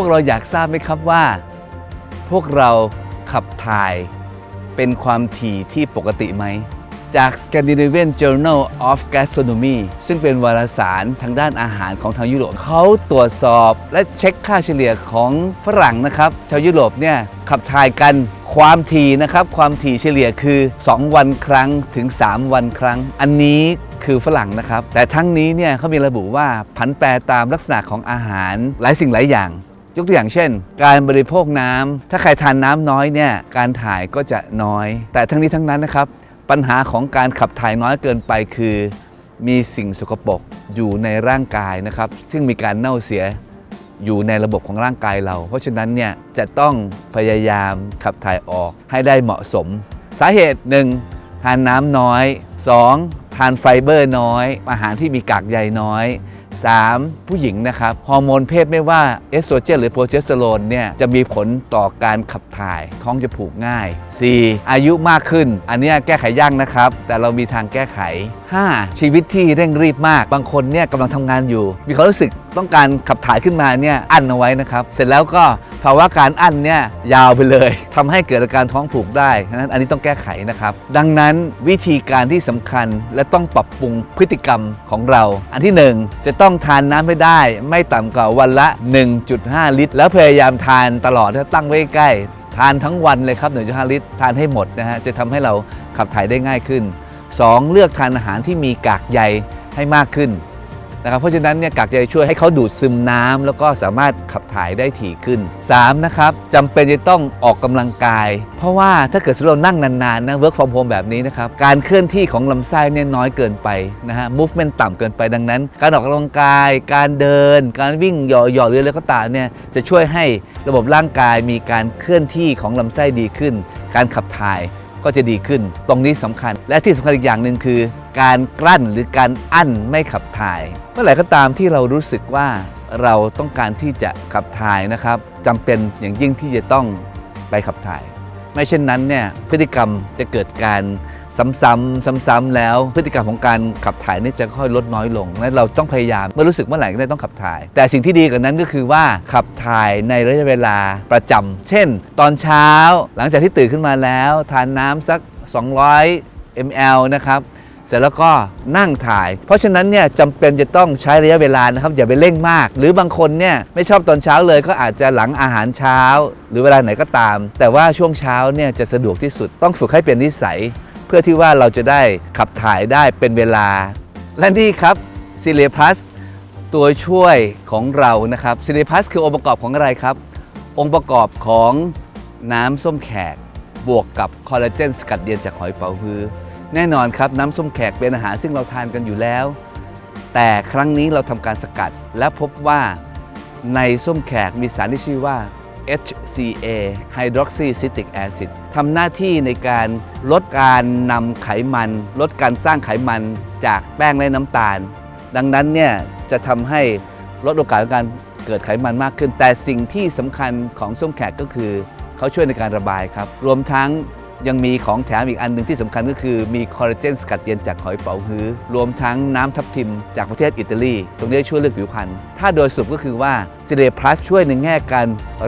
วกเราอยากทราบไหมครับว่า พวกเราขับถ่ายเป็นความถี่ที่ปกติไหม จาก Scandinavian Journal of Gastronomy ซึ่งเป็นวารสารทางด้านอาหารของทางยุโรปเขาตรวจสอบและเช็คค่าเฉลี่ยของฝรั่งนะครับ ชาวยุโรปเนี่ยขับถ่ายกันความถี่นะครับ ความถี่เฉลี่ยคือ 2 วันครั้งถึง 3 วันครั้ง อันนี้คือฝรั่งนะครับ แต่ทั้งนี้เนี่ยเขามีระบุว่าผันแปรตามลักษณะของอาหารหลายสิ่งหลายอย่าง ยกตัวอย่างเช่น การบริโภคน้ำถ้าใครทานน้ำน้อยเนี่ยการถ่ายก็จะน้อย แต่ทั้งนี้ทั้งนั้นนะครับ ปัญหาของการขับถ่ายน้อยเกินไปคือ มีสิ่งสกปรกอยู่ในร่างกายนะครับ ซึ่งมีการเน่าเสียอยู่ในระบบของร่างกายเรา เพราะฉะนั้นเนี่ยจะต้องพยายามขับถ่ายออกให้ได้เหมาะสม สาเหตุ 1. ทานน้ำน้อย 2. ทานไฟเบอร์น้อย อาหารที่มีกากใยน้อย 3. ผู้หญิงนะครับ ฮอร์โมนเพศไม่ว่าเอสโตรเจนหรือโปรเจสเตอโรนเนี่ยจะมีผลต่อการขับถ่ายท้องจะผูกง่าย 4. อายุมากขึ้น อันนี้แก้ไขยากนะครับ แต่เรามีทางแก้ไข 5. ชีวิตที่เร่งรีบมาก บางคนเนี่ยกำลังทำงานอยู่ มีความรู้สึกต้องการขับถ่ายขึ้นมาเนี่ยอั้นเอาไว้นะครับ เสร็จแล้วก็ภาวะการอั้นเนี่ยยาวไปเลยทำให้เกิดอาการท้องผูกได้ดังนั้นอันนี้ต้องแก้ไขนะครับ ดังนั้นวิธีการที่สำคัญและต้องปรับปรุงพฤติกรรมของเรา อันที่หนึ่งจะต้องทานน้ำให้ได้ ไม่ต่ำกว่าวันละ 1.5 ลิตร แล้วพยายามทานตลอดถ้าตั้งไว้ใกล้ ทานทั้งวันเลยครับ1.5ลิตรทานให้หมดนะฮะจะทำให้เราขับถ่ายได้ง่ายขึ้น 2. เลือกทานอาหารที่มีกากใยให้มากขึ้น นะครับเพราะฉะนั้นเนี่ยกากใยช่วยให้เขาดูดซึมน้ำแล้วก็สามารถขับถ่ายได้ถี่ขึ้น 3. นะครับจำเป็นจะต้องออกกำลังกาย เพราะว่าถ้าเกิดสมมุติเรานั่งนานๆนะ work from home แบบนี้นะครับการเคลื่อนที่ของลำไส้เนี่ยน้อยเกินไปนะฮะ movement ต่ำเกินไปดังนั้น การออกกำลังกาย การเดิน การวิ่งหย่อหย่อหรืออะไรก็ตามเนี่ยจะช่วยให้ระบบร่างกายมีการเคลื่อนที่ของลำไส้ดีขึ้น การขับถ่ายก็จะดีขึ้น ตรงนี้สำคัญ และที่สำคัญอีกอย่างหนึ่งคือ การกลั้นหรือการอั้นไม่ขับถ่าย เมื่อไหร่ก็ตามที่เรารู้สึกว่าเราต้องการที่จะขับถ่ายนะครับจำเป็นอย่างยิ่งที่จะต้องไปขับถ่าย ไม่เช่นนั้นเนี่ยพฤติกรรมจะเกิดการซ้ำๆซ้ำๆแล้ว พฤติกรรมของการขับถ่ายนี่จะค่อยลดน้อยลงและเราต้องพยายามเมื่อรู้สึกเมื่อไหร่ก็ได้ต้องขับถ่าย แต่สิ่งที่ดีกว่านั้นก็คือว่าขับถ่ายในระยะเวลาประจำเช่น ตอนเช้าหลังจากที่ตื่นขึ้นมาแล้ว ทานน้ำสัก 200 ml นะครับ เสร็จแล้วก็นั่งถ่าย เพราะฉะนั้นเนี่ยจำเป็นจะต้องใช้ระยะเวลานะครับอย่าไปเร่งมาก หรือบางคนเนี่ยไม่ชอบตอนเช้าเลยก็อาจจะหลังอาหารเช้า หรือเวลาไหนก็ตาม แต่ว่าช่วงเช้าเนี่ยจะสะดวกที่สุดต้องฝึกให้เป็นนิสัย เพื่อที่ว่าเราจะได้ขับถ่ายได้เป็นเวลา และนี่ครับซิเลพัสตัวช่วยของเรานะครับซิเลพัสคือองค์ประกอบของอะไรครับ องค์ประกอบของน้ำส้มแขก บวกกับคอลลาเจนสกัดเย็นจากหอยเป๋าฮื้อ แน่นอนครับน้ำส้มแขกเป็นอาหารซึ่งเราทานกันอยู่แล้ว แต่ครั้งนี้เราทำการสกัดและพบว่าในส้มแขกมีสารที่ชื่อว่า HCA Hydroxycitric Acid ทำหน้าที่ในการลดการนำไขมัน ลดการสร้างไขมันจากแป้งและน้ำตาล ดังนั้นเนี่ยจะทำให้ลดโอกาสการเกิดไขมันมากขึ้น แต่สิ่งที่สำคัญของส้มแขกก็คือ เขาช่วยในการระบายครับ รวมทั้ง ยังมีของแถมอีกอันหนึ่งที่สำคัญก็คือมีคอลลาเจนสกัดเย็นจากหอยเป๋าฮื้อรวมทั้งน้ำทับทิมจากประเทศอิตาลี ตรงนี้ช่วยเรื่องผิวพรรณถ้าโดยสรุปก็คือว่าซิเลพลัสช่วยในแง่การ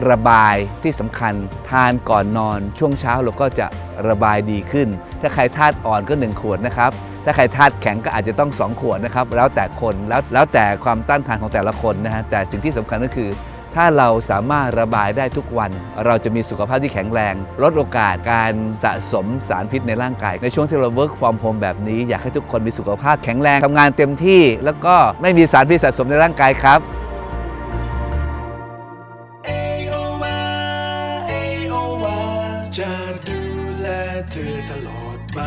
ระบายที่สำคัญ ทานก่อนนอน ช่วงเช้าเราก็จะระบายดีขึ้น ถ้าใครธาตุอ่อนก็ 1 ขวดนะครับถ้าใครธาตุแข็งก็อาจจะต้อง 2 ขวดนะครับแล้วแต่คนแล้วแล้วแต่ความต้านทานของแต่ละคนนะฮะแต่สิ่งที่สำคัญก็คือ ถ้าเราสามารถระบายได้ทุกวัน เราจะมีสุขภาพที่แข็งแรง ลดโอกาสการสะสมสารพิษในร่างกาย ในช่วงที่เรา work from home แบบนี้ อยากให้ทุกคนมีสุขภาพแข็งแรงทำงานเต็มที่ แล้วก็ไม่มีสารพิษสะสมในร่างกายครับจะดูแลเธอตลอดไป